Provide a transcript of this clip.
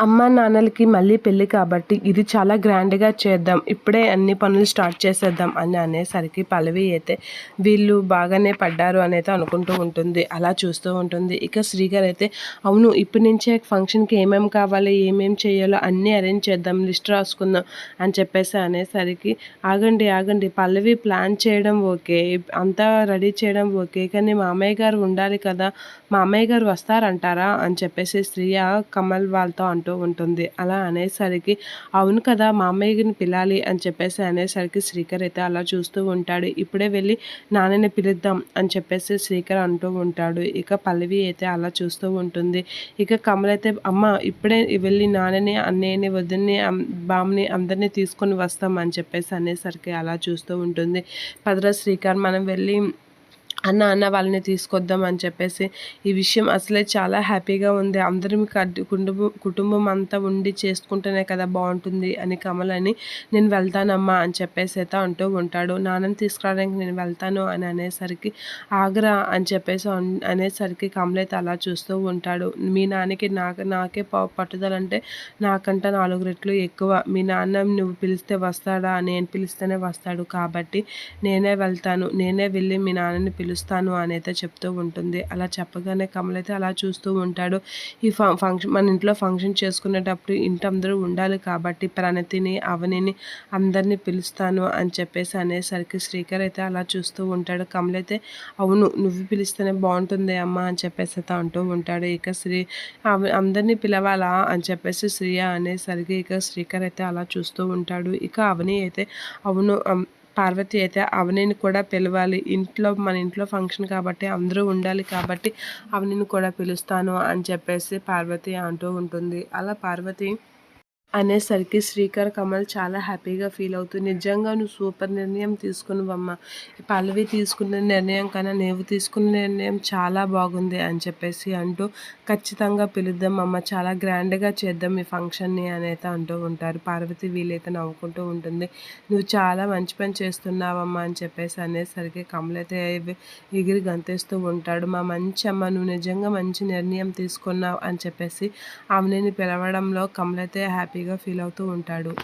అమ్మ నాన్నలకి మళ్ళీ పెళ్ళి కాబట్టి ఇది చాలా గ్రాండ్గా చేద్దాం ఇప్పుడే అన్ని పనులు స్టార్ట్ చేసేద్దాం అని అనేసరికి పల్లవి అయితే వీళ్ళు బాగానే పడ్డారు అనేది అనుకుంటూ ఉంటుంది అలా చూస్తూ ఉంటుంది. ఇక శ్రీగారు అయితే అవును ఇప్పటి నుంచే ఫంక్షన్కి ఏమేమి కావాలి ఏమేమి చేయాలో అన్నీ అరేంజ్ చేద్దాం లిస్ట్ రాసుకుందాం అని చెప్పేసి అనేసరికి ఆగండి ఆగండి పల్లవి ప్లాన్ చేయడం ఓకే అంతా రెడీ చేయడం ఓకే కానీ మామయ్య గారు ఉండాలి కదా మామయ్య గారు వస్తారంటారా అని చెప్పేసి శ్రీయ కమల్ వాళ్ళతో అంటూ ఉంటుంది. అలా అనేసరికి అవును కదా మా అమ్మయ్యని పిలాలి అని చెప్పేసి అనేసరికి శ్రీకర్ అయితే అలా చూస్తూ ఉంటాడు. ఇప్పుడే వెళ్ళి నాన్నని పిలుద్దాం అని చెప్పేసి శ్రీకర్ అంటూ ఉంటాడు. ఇక పల్లవి అయితే అలా చూస్తూ ఉంటుంది. ఇక కమల్ అయితే అమ్మ ఇప్పుడే వెళ్ళి నాన్నని అన్నయ్యని వదిన్ని బామ్ని అందరినీ తీసుకొని వస్తాం అని చెప్పేసి అనేసరికి అలా చూస్తూ ఉంటుంది. పదరా శ్రీకర్ మనం వెళ్ళి అన్న అన్న వాళ్ళని తీసుకొద్దాం అని చెప్పేసి ఈ విషయం అసలే చాలా హ్యాపీగా ఉంది. అందరం కుటుంబం కుటుంబం అంతా ఉండి చేసుకుంటేనే కదా బాగుంటుంది అని కమల్ అని నేను వెళ్తానమ్మా అని చెప్పేసి అయితే అంటూ ఉంటాడు. నాన్నని తీసుకురావడానికి నేను వెళ్తాను అని అనేసరికి ఆగ్రా అని చెప్పేసి అనేసరికి కమల్ అయితే అలా చూస్తూ ఉంటాడు. మీ నాన్నకి నాకు నాకే పట్టుదలంటే నాకంట నాలుగు రెట్లు ఎక్కువ. మీ నాన్న నువ్వు పిలిస్తే వస్తాడా? నేను పిలిస్తేనే వస్తాడు కాబట్టి నేనే వెళ్తాను. నేనే వెళ్ళి మీ నాన్నని పిలు పిలుస్తాను అని అయితే చెప్తూ ఉంటుంది. అలా చెప్పగానే కమల్ అయితే అలా చూస్తూ ఉంటాడు. ఈ ఫంక్షన్ మన ఇంట్లో ఫంక్షన్ చేసుకునేటప్పుడు ఇంటి అందరూ ఉండాలి కాబట్టి ప్రణతిని అవనిని అందరినీ పిలుస్తాను అని చెప్పేసి అనేసరికి శ్రీకర్ అయితే అలా చూస్తూ ఉంటాడు. కమల్ అయితే అవును నువ్వు పిలిస్తేనే బాగుంటుంది అమ్మ అని చెప్పేసి అయితే అంటూ ఉంటాడు. ఇక శ్రీ అందరినీ పిలవాలా అని చెప్పేసి శ్రీయ అనేసరికి ఇక శ్రీకర్ అయితే అలా చూస్తూ ఉంటాడు. ఇక అవని అయితే అవును పార్వతి అయితే అవనిని కూడా పిలవాలి. ఇంట్లో మన ఇంట్లో ఫంక్షన్ కాబట్టి అందరూ ఉండాలి కాబట్టి అవనిని కూడా పిలుస్తాను అని చెప్పేసి పార్వతి అంటూ ఉంటుంది. అలా పార్వతి అనేసరికి శ్రీకర్ కమల్ చాలా హ్యాపీగా ఫీల్ అవుతుంది నిజంగా నువ్వు సూపర్ నిర్ణయం తీసుకున్నావమ్మ. పల్లవి తీసుకున్న నిర్ణయం కన్నా నీవు తీసుకున్న నిర్ణయం చాలా బాగుంది అని చెప్పేసి అంటూ ఖచ్చితంగా పిలుద్దాం అమ్మ. చాలా గ్రాండ్గా చేద్దాం ఈ ఫంక్షన్ని అని అయితే అంటూ ఉంటారు. పార్వతి వీలైతే నవ్వుకుంటూ ఉంటుంది. నువ్వు చాలా మంచి పని చేస్తున్నావమ్మా అని చెప్పేసి అనేసరికి కమల్ అయితే ఎగిరి గంతేస్తూ ఉంటాడు. మా మంచి అమ్మ నువ్వు నిజంగా మంచి నిర్ణయం తీసుకున్నావు అని చెప్పేసి ఆమెని పిలవడంలో కమల్ అయితే హ్యాపీ హ్యాపీగా ఫీల్ అవుతూ ఉంటాడు.